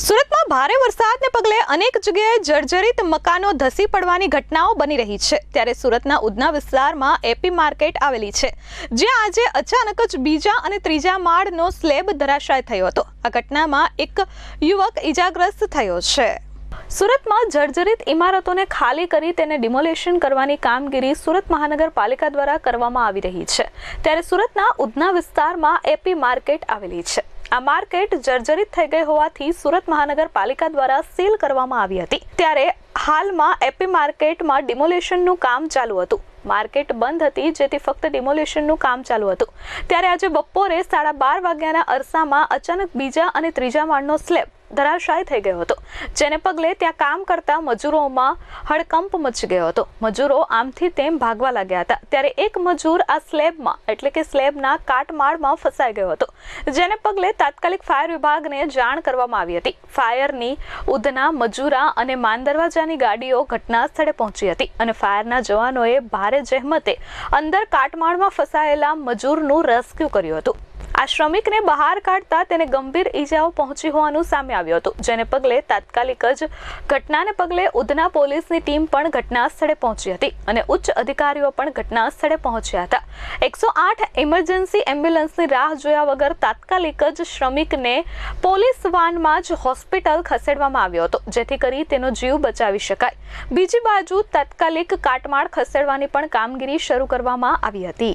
સુરતમાં ભારે વરસાદને પગલે અનેક જગ્યાએ જર્જરિત મકાનો ધસી પડવાની ઘટનાઓ બની રહી છે. ત્યારે સુરતના ઉધના વિસ્તારમાં એપી માર્કેટ આવેલી છે, જ્યાં આજે અચાનક જ બીજા અને ત્રીજા માળનો સ્લેબ ધરાશાય થયો હતો. આ ઘટનામાં એક યુવક ઈજાગ્રસ્ત થયો છે. સુરતમાં જર્જરિત ઇમારતોને ખાલી કરી તેને ડિમોલેશન કરવાની કામગીરી સુરત મહાનગરપાલિકા દ્વારા કરવામાં આવી રહી છે. ત્યારે સુરતના ઉધના વિસ્તારમાં એપી માર્કેટ આવેલી છે. આ માર્કેટ જર્જરિત થઈ ગઈ હોવાથી સુરત મહાનગરપાલિકા દ્વારા સીલ કરવામાં આવી હતી. ત્યારે હાલમાં એપી માર્કેટમાં ડિમોલેશનનું કામ ચાલુ હતું. માર્કેટ બંધ હતી, જેથી ફક્ત ડિમોલેશનનું કામ ચાલુ હતું. ત્યારે આજે બપોરે સાડા બાર વાગ્યાના અરસામાં અચાનક બીજા અને ત્રીજા માળનો સ્લેબ ધરાશાય થઈ ગયો હતો. જેને પગલે ત્યાં કામ કરતા મજૂરોમાં હડકંપ મચી ગયો હતો. મજૂરો આમથી તેમ ભાગવા લાગ્યા હતા. ત્યારે એક મજૂર આ સ્લેબમાં, એટલે કે સ્લેબના કાટમાળમાં ફસાઈ ગયો હતો. જેને પગલે તાત્કાલિક ફાયર વિભાગને જાણ કરવામાં આવી હતી. ફાયરની ઉધના મજૂરા અને માન દરવાજાની ગાડીઓ ઘટના સ્થળે પહોંચી હતી અને ફાયરના જવાનોએ ભારે જહેમતે અંદર કાટમાળમાં ફસાયેલા મજૂરનું રેસ્ક્યુ કર્યું હતું. આ શ્રમિકને બહાર કાઢતા તેને ગંભીર ઈજાઓ પહોંચી હોવાનું સામે આવ્યું હતું, જેને પગલે તાત્કાલિક જ ઘટનાને પગલે ઉધના પોલીસની ટીમ પણ ઘટના સ્થળે પહોંચી હતી અને ઉચ્ચ અધિકારીઓ પણ ઘટના સ્થળે પહોંચ્યા હતા. એકસો આઠ ઇમરજન્સી એમ્બ્યુલન્સની રાહ જોયા વગર તાત્કાલિક જ શ્રમિકને પોલીસ વાનમાં જ હોસ્પિટલ ખસેડવામાં આવ્યો હતો, જેથી કરી તેનો જીવ બચાવી શકાય. બીજી બાજુ તાત્કાલિક કાટમાળ ખસેડવાની પણ કામગીરી શરૂ કરવામાં આવી હતી.